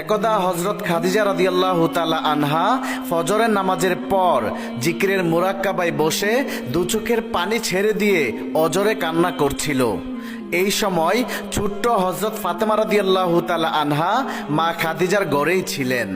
একদা হজরত খাদিজা রাদিয়াল্লাহ তালা আনহা ফজরের নামাজের পর জিকিরের মুরাক্কাবায় বসে দুচোখের পানি ছেড়ে দিয়ে অজরে কান্না করছিল। এই সময় ছোট্ট হজরত ফাতেমা রাদিয়াল্লাহ তালা আনহা মা খাদিজার গড়েই ছিলেন।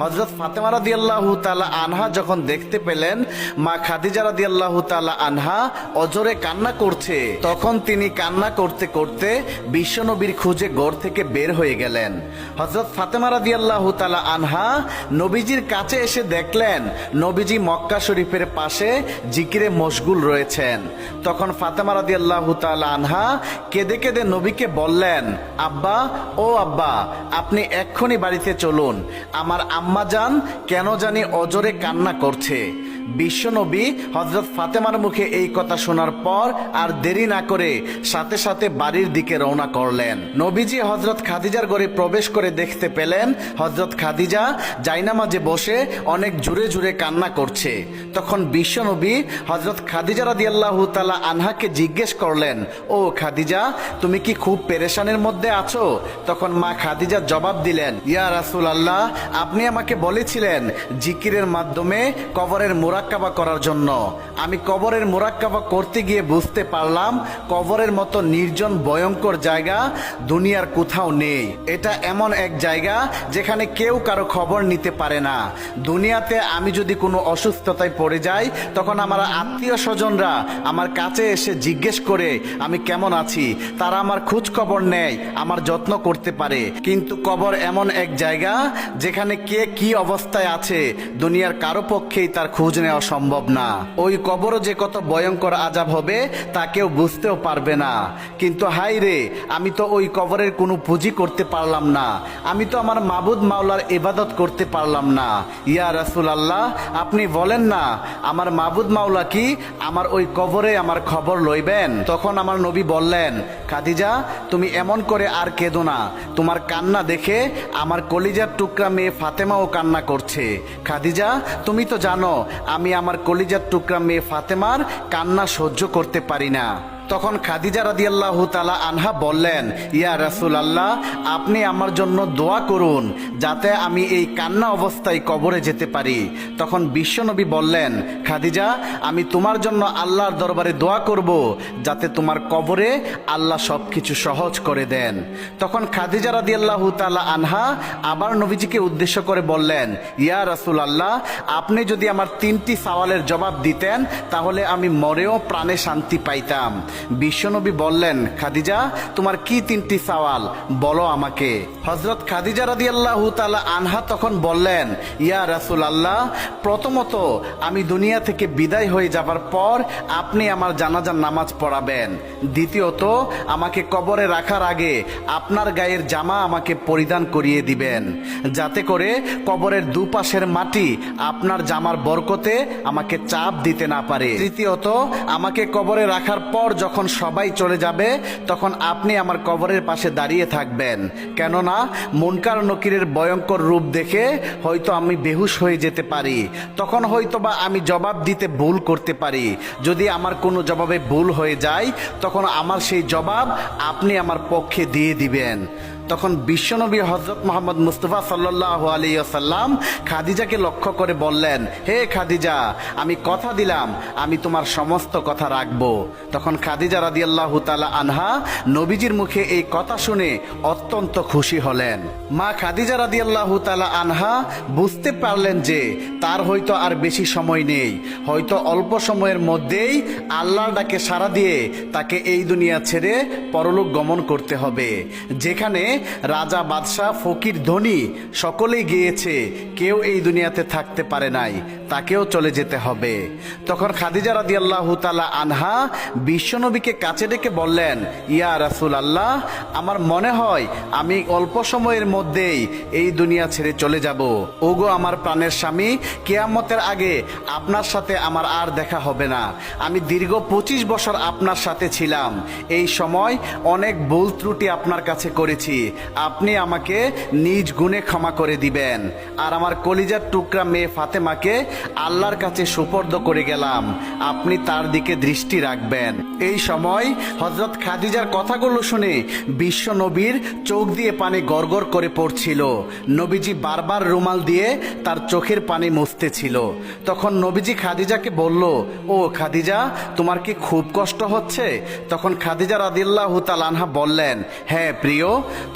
হজরত ফাতেমা রাদিয়াল্লাহু তাআলা আনহা যখন দেখতে পেলেন, মা খাদিজা রাদিয়াল্লাহু তাআলা আনহা অজরে কান্না করছে, তখন তিনি কান্না করতে করতে বিশ্বনবীর খুঁজে গড় থেকে বের হয়ে গেলেন। হজরত ফাতেমা রাদিয়াল্লাহু তাআলা আনহা নবীজির কাছে এসে দেখলেন, নবীজি মক্কা শরীফের পাশে জিকিরে মশগুল রয়েছেন। তখন ফাতেমা রাদিয়াল্লাহু তাআলা আনহা কেঁদে কেঁদে নবীকে বললেন, আব্বা, ও আব্বা, আপনি এক্ষুনি বাড়িতে চলুন, আমার আম্মা যান কেন জানি অজরে কান্না করছে। বিশ্বনবী হজরত ফাতেমার মুখে এই কথা শোনার পর আর দেরি না করে সাথে সাথে বাড়ির দিকে রওনা করলেন। নবীজি হজরত খাদিজার ঘরে প্রবেশ করে দেখতে পেলেন হজরত খাদিজা জাইনামাজে বসে অনেক জুড়ে জুড়ে কান্না করছে। তখন বিশ্বনবী হজরত খাদিজা রাদিয়াল্লাহু তালা আনহাকে জিজ্ঞেস করলেন, ও খাদিজা, তুমি কি খুব পেরেশানের মধ্যে আছো? তখন মা খাদিজা জবাব দিলেন, ইয়া রাসুল আল্লাহ আপনি আমাকে বলেছিলেন জিকিরের মাধ্যমে কবরের মোরাক্কাবা করার জন্য। আমি কবরের মোরাক্কাবা করতে গিয়ে বুঝতে পারলাম, কবরের মতো নির্জন, ভয়ঙ্কর জায়গা দুনিয়ার কোথাও নেই। এটা এমন এক জায়গা যেখানে কেউ কারও খবর নিতে পারে না। দুনিয়াতে আমি যদি কোনো অসুস্থতায় পড়ে যাই, তখন আমার আত্মীয় স্বজনরা আমার কাছে এসে জিজ্ঞেস করে, আমি কেমন আছি? তারা আমার খোঁজ খবর নেয়, আমার যত্ন করতে পারে। কিন্তু কবর এমন এক জায়গা যেখানে কে কি অবস্থায় আছে, দুনিয়ার কারও পক্ষেই তার খোঁজ নেওয়া সম্ভব না। ওই কবরও যে কত ভয়ঙ্কর আজাব হবে, তা কেউ বুঝতেও পারবে না। কিন্তু হাই রে, আমি তো ওই কবরের কোনো পুঁজি করতে পারলাম না। আমি তো আমার মাবুদ মাওলার ইবাদত করতে পারলাম না। ইয়া রাসুল আল্লাহ আপনি বলেন না, আমার মাবুদ মাওলা কি আমার ওই কবরে আমার খবর লইবেন? তখন আমার নবী বললেন খাদিজা তুমি এমন করে আর কেঁদো না। তোমার কান্না দেখে আমার কলিজার টুকরা মেয়ে ফাতেমাও কান্না করছে। খাদিজা, তুমি তো জানো, আমি আমার কলিজার টুকরা মেয়ে ফাতেমার কান্না সহ্য করতে পারি না। তখন খাদিজা রাদিয়াল্লাহ তালা আনহা বললেন, ইয়া রাসুল আল্লাহ আপনি আমার জন্য দোয়া করুন যাতে আমি এই কান্না অবস্থায় কবরে যেতে পারি। তখন বিশ্বনবী বললেন, খাদিজা, আমি তোমার জন্য আল্লাহর দরবারে দোয়া করব যাতে তোমার কবরে আল্লাহ সব কিছু সহজ করে দেন। তখন খাদিজা রাদিয়াল্লাহু তালা আনহা আবার নবীজিকে উদ্দেশ্য করে বললেন, ইয়া রাসুল আল্লাহ আপনি যদি আমার তিনটি সওয়ালের জবাব দিতেন, তাহলে আমি মরেও প্রাণে শান্তি পাইতাম। বিশ্বনবী বললেন, খাদিজা, তোমার কি তিনটি সওয়াল? বলো আমাকে। হজরত খাদিজা রাদিয়াল্লাহু তাআলা আনহা তখন বললেন, ইয়া রাসূল আল্লাহ প্রথমত আমি দুনিয়া থেকে বিদায় হয়ে যাবার পর আপনি আমার জানাজার নামাজ পড়াবেন। দ্বিতীয়ত, আমাকে কবরে রাখার আগে আপনার গায়ের জামা আমাকে পরিধান করিয়ে দিবেন, যাতে করে কবরের দুপাশের মাটি আপনার জামার বরকতে আমাকে চাপ দিতে না পারে। তৃতীয়ত, আমাকে কবরে রাখার পর যখন সবাই চলে যাবে, তখন আপনি আমার কবরের পাশে দাঁড়িয়ে থাকবেন। কেননা, মনকার নকিরের ভয়ঙ্কর রূপ দেখে হয়তো আমি বেহুশ হয়ে যেতে পারি। তখন হয়তো বা আমি জবাব দিতে ভুল করতে পারি। যদি আমার কোনো জবাবে ভুল হয়ে যায়, তখন আমার সেই জবাব আপনি আমার পক্ষে দিয়ে দিবেন। তখন বিশ্বনবী হজরত মোহাম্মদ মুস্তফা সাল্লাহ আলিয়াল্লাম খাদিজাকে লক্ষ্য করে বললেন, হে খাদিজা, আমি কথা দিলাম, আমি তোমার সমস্ত কথা রাখব। তখন খাদিজা রাদিয়াল্লাহু তালা আনহা নবীজির মুখে এই কথা শুনে অত্যন্ত খুশি হলেন। মা খাদিজা রাদিয়াল্লাহু তালা আনহা বুঝতে পারলেন যে তার হয়তো আর বেশি সময় নেই। হয়তো অল্প সময়ের মধ্যেই আল্লাহর ডাকে সাড়া দিয়ে তাকে এই দুনিয়া ছেড়ে পরলোক গমন করতে হবে, যেখানে রাজা, বাদশাহ, ফকির, ধনী সকলেই গিয়েছে। কেউ এই দুনিয়াতে থাকতে পারে নাই, তাকেও চলে যেতে হবে। তখন খাদিজা আল্লাহ তালা আনহা বিশ্বনবীকে কাছে ডেকে বললেন, ইয়া রাসুল আল্লাহ আমার মনে হয় আমি অল্প সময়ের মধ্যেই এই দুনিয়া ছেড়ে চলে যাব। ওগো আমার প্রাণের স্বামী, কেয়ামতের আগে আপনার সাথে আমার আর দেখা হবে না। আমি দীর্ঘ পঁচিশ বছর আপনার সাথে ছিলাম। এই সময় অনেক ভুল ত্রুটি আপনার কাছে করেছি। আপনি আমাকে নিজ গুণে ক্ষমা করে দিবেন। আর আমার কলিজার টুকরা মেয়ে ফাতেমাকে আল্লাহর কাছে সুপর্দ করে গেলাম। আপনি তার দিকে দৃষ্টি রাখবেন। এই সময় হজরত খাদিজার কথাগুলো শুনে বিশ্ব নবীর চোখ দিয়ে পানি গড়গড় করে পড়ছিল। নবীজি বারবার রুমাল দিয়ে তার চোখের পানি মুছতেছিল তখন নবীজি খাদিজাকে বলল, ও খাদিজা, তোমার কি খুব কষ্ট হচ্ছে? তখন খাদিজা রাদিল্লাহ আনহা বললেন হ্যাঁ প্রিয়।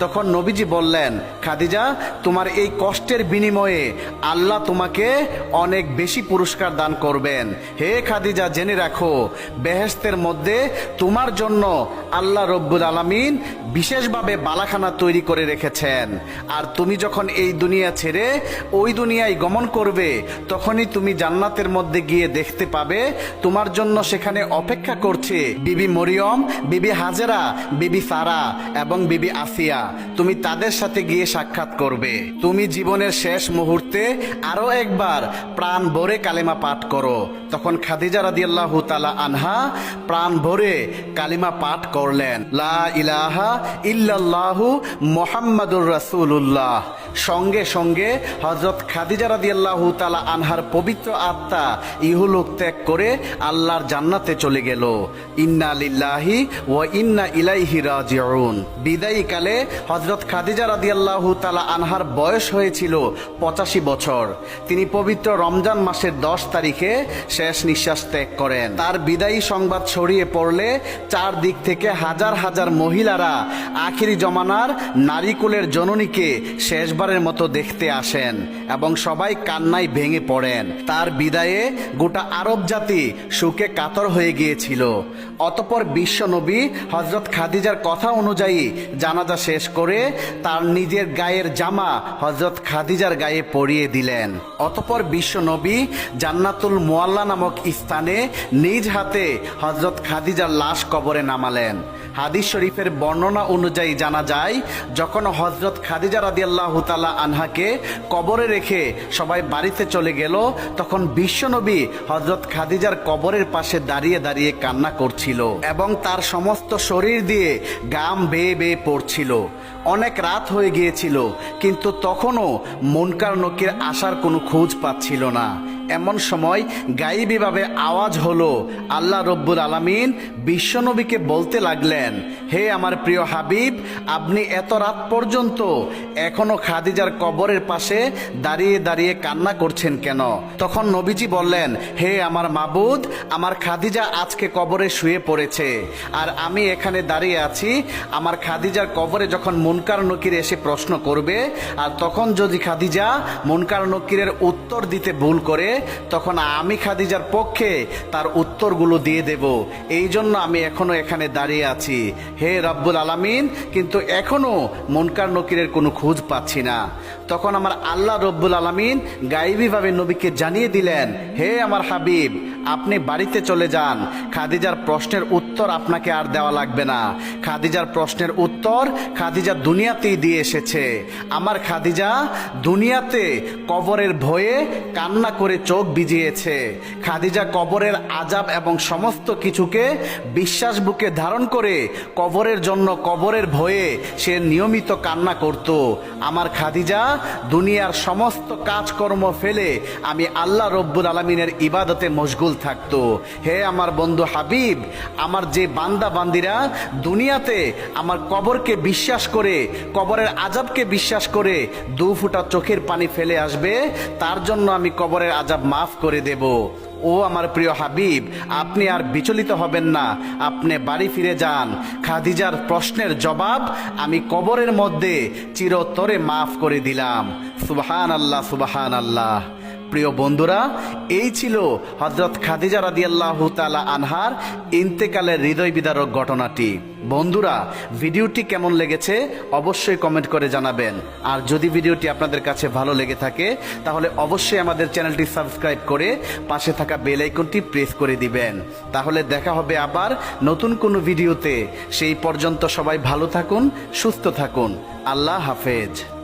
তখন নবীজি বললেন, খাদিজা, তোমার এই কষ্টের বিনিময়ে আল্লাহ তোমাকে অনেক বেশি পুরস্কার দান করবেন। হে খাদিজা, জেনে রাখো বেহেস্তের মধ্যে তোমার জন্য আল্লাহ রব্বুল আলামিন বিশেষভাবে বালাখানা তৈরি করে রেখেছেন। আর তুমি যখন এই দুনিয়া ছেড়ে ওই দুনিয়ায় গমন করবে, তখনই তুমি জান্নাতের মধ্যে গিয়ে দেখতে পাবে, তোমার জন্য সেখানে অপেক্ষা করছে বিবি মরিয়ম, বিবি হাজেরা, বিবি সারা এবং বিবি আসিয়া। তুমি তাদের সাথে গিয়ে সাক্ষাৎ করবে। তুমি জীবনের শেষ মুহূর্তে আরও একবার প্রাণ ভরে কালেমা পাঠ করো। তখন খাদিজা রাদিয়াল্লাহু তালা আনহা প্রাণ ভরে কালিমা পাঠ করলেন লা ইলাহা ইল্লাল্লাহু মুহাম্মাদুর রাসূলুল্লাহ। সঙ্গে সঙ্গে হযরত খাদিজা রাদিয়াল্লাহু তাআলা আনহার পবিত্র আত্মা ইহলোক ত্যাগ করে আল্লাহর জান্নাতে চলে গেল। ইন্না লিল্লাহি ও ইন্না ইলাইহি রাজিউন। বিদায়ী কালে হযরত খাদিজা রাদিয়াল্লাহু তালা আনহার বয়স হয়েছিল পঁচাশি বছর। তিনি পবিত্র রমজান মাসের দশ তারিখে শেষ নিঃশ্বাস ত্যাগ করেন। তার বিদায়ী সংবাদ ছড়িয়ে পড়লে চার দিক থেকে হাজার হাজার মহিলারা আখিরি জমানার নারীকুলের জননীকে শেষবারের মতো দেখতে আসেন এবং সবাই কান্নায় ভেঙে পড়েন। তার বিদায়ে গোটা আরব জাতি সুখে কাতর হয়ে গিয়েছিল। অতপর বিশ্ব নবী হজরত খাদিজার কথা অনুযায়ী জানাজা শেষ করে তার নিজের গায়ের জামা হজরত খাদিজার গায়ে পরিয়ে দিলেন। অতপর বিশ্ব নবী জান্নাতুল মোয়াল্লা নামক স্থানে নিজ হাতে হজরত খাদিজার লাশ কবরে নামালেন। হাদিস শরীফের বর্ণনা অনুযায়ী জানা যায়, যখন হজরত খাদিজা রাদিয়াল্লাহ তালা আনহাকে কবরে রেখে সবাই বাড়িতে চলে গেল, তখন বিশ্বনবী হজরত খাদিজার কবরের পাশে দাঁড়িয়ে দাঁড়িয়ে কান্না করছিল এবং তার সমস্ত শরীর দিয়ে গাম বেয়ে বেয়ে পড়ছিল। অনেক রাত হয়ে গিয়েছিল, কিন্তু তখনও মনকার নকির আসার কোনো খোঁজ পাচ্ছিল না। এমন সময় গাইবীভাবে আওয়াজ হলো, আল্লাহ রব্বুল আলামিন বিশ্বনবীকে বলতে লাগলেন, হে আমার প্রিয় হাবিব, আপনি এত রাত পর্যন্ত এখনও খাদিজার কবরের পাশে দাঁড়িয়ে দাঁড়িয়ে কান্না করছেন কেন? তখন নবীজি বললেন, হে আমার মাবুদ, আমার খাদিজা আজকে কবরে শুয়ে পড়েছে, আর আমি এখানে দাঁড়িয়ে আছি, আমার খাদিজার কবরে যখন মুনকার নকির এসে প্রশ্ন করবে, আর তখন যদি খাদিজা মুনকার নকিরের উত্তর দিতে ভুল করে তখন আমি খাদিজার পক্ষে তার উত্তরগুলো দিয়ে দেব। এই জন্য আমি এখনও এখানে দাঁড়িয়ে আছি। হে রব্বুল আলামিন, কিন্তু এখনও মনকার নকিরের কোনো খোঁজ পাচ্ছি না। তখন আমার আল্লাহ রব্বুল আলামিন গাইবীভাবে নবীকে জানিয়ে দিলেন, হে আমার হাবিব আপনি বাড়িতে চলে যান। খাদিজার প্রশ্নের উত্তর আপনাকে আর দেওয়া লাগবে না। খাদিজার প্রশ্নের উত্তর খাদিজা দুনিয়াতেই দিয়ে এসেছে। আমার খাদিজা দুনিয়াতে কবরের ভয়ে কান্না করে চোখ ভিজিয়েছে। খাদিজা কবরের আজাব এবং সমস্ত কিছুকে বিশ্বাস বুকে ধারণ করে কবরের জন্য কবরের ভয়ে সে নিয়মিত কান্না করত। আমার খাদিজা দুনিয়ার সমস্ত কাজকর্ম ফেলে আমি আল্লাহ রব্বুল আলমিনের ইবাদতে মশগুল থাকতো। হে আমার বন্ধু হাবিব, আমার যে বান্দা বান্দিরা দুনিয়াতে আমার কবরকে বিশ্বাস করে, কবরের আজাবকে বিশ্বাস করে দু ফুটা চোখের পানি ফেলে আসবে, তার জন্য আমি কবরের আজাব মাফ করে দেব। ও আমার প্রিয় হাবিব, আপনি আর বিচলিত হবেন না, আপনি বাড়ি ফিরে যান। খাদিজার প্রশ্নের জবাব আমি কবরের মধ্যে চিরতরে মাফ করে দিলাম। সুবাহান আল্লাহ সুবাহান আল্লাহ প্রিয় বন্ধুরা, এই ছিল হজরত খাদিজা রাদিয়াল্লাহু তাআলা আনহার ইন্তেকালের হৃদয় বিদারক ঘটনাটি। বন্ধুরা, ভিডিওটি কেমন লেগেছে অবশ্যই কমেন্ট করে জানাবেন। আর যদি ভিডিওটি আপনাদের কাছে ভালো লেগে থাকে, তাহলে অবশ্যই আমাদের চ্যানেলটি সাবস্ক্রাইব করে পাশে থাকা বেল আইকনটি প্রেস করে দিবেন। তাহলে দেখা হবে আবার নতুন কোনো ভিডিওতে। সেই পর্যন্ত সবাই ভালো থাকুন, সুস্থ থাকুন। আল্লাহ হাফেজ।